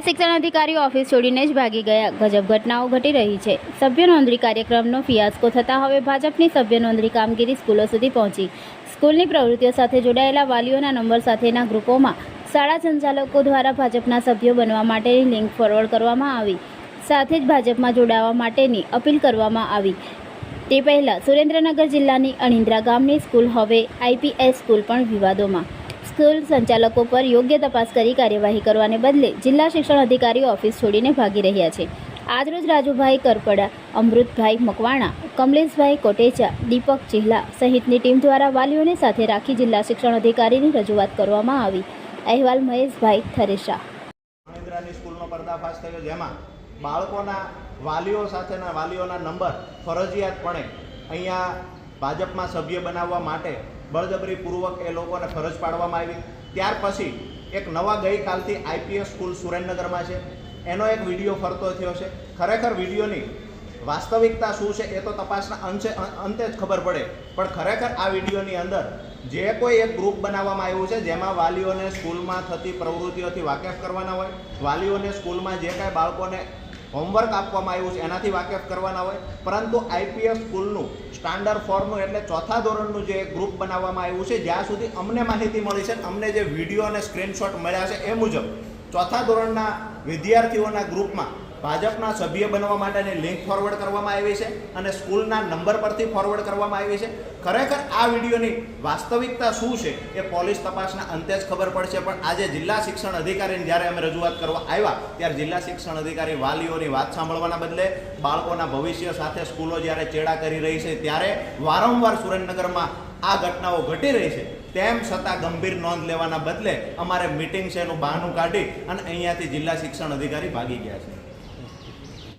શિક્ષણ અધિકારીઓ ઓફિસ છોડીને જ ભાગી ગયા. ગજબ ઘટનાઓ ઘટી રહી છે. સભ્ય નોંધણી કાર્યક્રમનો ફિયાસ્કો થતાં હવે ભાજપની સભ્ય નોંધણી કામગીરી સ્કૂલો સુધી પહોંચી. સ્કૂલની પ્રવૃત્તિઓ સાથે જોડાયેલા વાલીઓના નંબર સાથેના ગ્રુપોમાં શાળા સંચાલકો દ્વારા ભાજપના સભ્યો બનવા માટેની લિંક ફોરવર્ડ કરવામાં આવી. સાથે જ ભાજપમાં જોડાવા માટેની અપીલ કરવામાં આવી. તે પહેલાં સુરેન્દ્રનગર જિલ્લાની અણિન્દ્રા ગામની સ્કૂલ, હવે આઈપીએસ સ્કૂલ પણ વિવાદોમાં. સ્કૂલ સંચાલકો પર યોગ્ય તપાસ કરી કાર્યવાહી કરવાને બદલે જિલ્લા શિક્ષણ અધિકારીઓ ઓફિસ છોડીને ભાગી રહ્યા છે. આજરોજ રાજુભાઈ કરપડા, અમૃતભાઈ મકવાણા, કમલેશભાઈ કોટેચા, દીપક ચિહલા સહિતની ટીમ દ્વારા વાલીઓને સાથે રાખી જિલ્લા શિક્ષણ અધિકારીની રજૂઆત કરવામાં આવી. અહેવાલ મહેશભાઈ થરેશા. બાળકોના વાલીઓ સાથેના વાલીઓના નંબર ફરજિયાતપણે અહીંયા ભાજપમાં સભ્ય બનાવવા માટે બળજબરીપૂર્વક એ લોકોને ફરજ પાડવામાં આવી. ત્યાર પછી એક નવા ગઈકાલથી આઈપીએસ સ્કૂલ સુરેન્દ્રનગરમાં છે. એનો એક વીડિયો ફરતો થયો છે. ખરેખર વિડીયોની વાસ્તવિકતા શું છે એ તો તપાસના અંશે અંતે જ ખબર પડે. પણ ખરેખર આ વિડીયોની અંદર જે કોઈ એક ગ્રુપ બનાવવામાં આવ્યું છે, જેમાં વાલીઓને સ્કૂલમાં થતી પ્રવૃત્તિઓથી વાકેફ કરવાના હોય, વાલીઓને સ્કૂલમાં જે કાંઈ બાળકોને હોમવર્ક આપવામાં આવ્યું છે, એનાથી વાકેફ કરવાના હોય. પરંતુ આઈપીએસ સ્કૂલનું સ્ટાન્ડર્ડ ફોર્મનું એટલે ચોથા ધોરણનું જે ગ્રુપ બનાવવામાં આવ્યું છે, જ્યાં સુધી અમને માહિતી મળી છે, અમને જે વીડિયો અને સ્ક્રીનશોટ મળ્યા છે એ મુજબ ચોથા ધોરણના વિદ્યાર્થીઓના ગ્રુપમાં ભાજપના સભ્ય બનવા માટેની લિંક ફોરવર્ડ કરવામાં આવી છે અને સ્કૂલના નંબર પરથી ફોરવર્ડ કરવામાં આવી છે. ખરેખર આ વિડીયોની વાસ્તવિકતા શું છે એ પોલીસ તપાસના અંતે જ ખબર પડશે. પણ આજે જિલ્લા શિક્ષણ અધિકારીને જ્યારે અમે રજૂઆત કરવા આવ્યા, ત્યારે જિલ્લા શિક્ષણ અધિકારી વાલીઓની વાત સાંભળવાના બદલે બાળકોના ભવિષ્ય સાથે સ્કૂલો જ્યારે ચેડા કરી રહી છે, ત્યારે વારંવાર સુરેન્દ્રનગરમાં આ ઘટનાઓ ઘટી રહી છે. તેમ છતાં ગંભીર નોંધ લેવાના બદલે અમારે મિટિંગ છે એનું બહાનું કાઢી અને અહીંયાથી જિલ્લા શિક્ષણ અધિકારી ભાગી ગયા છે.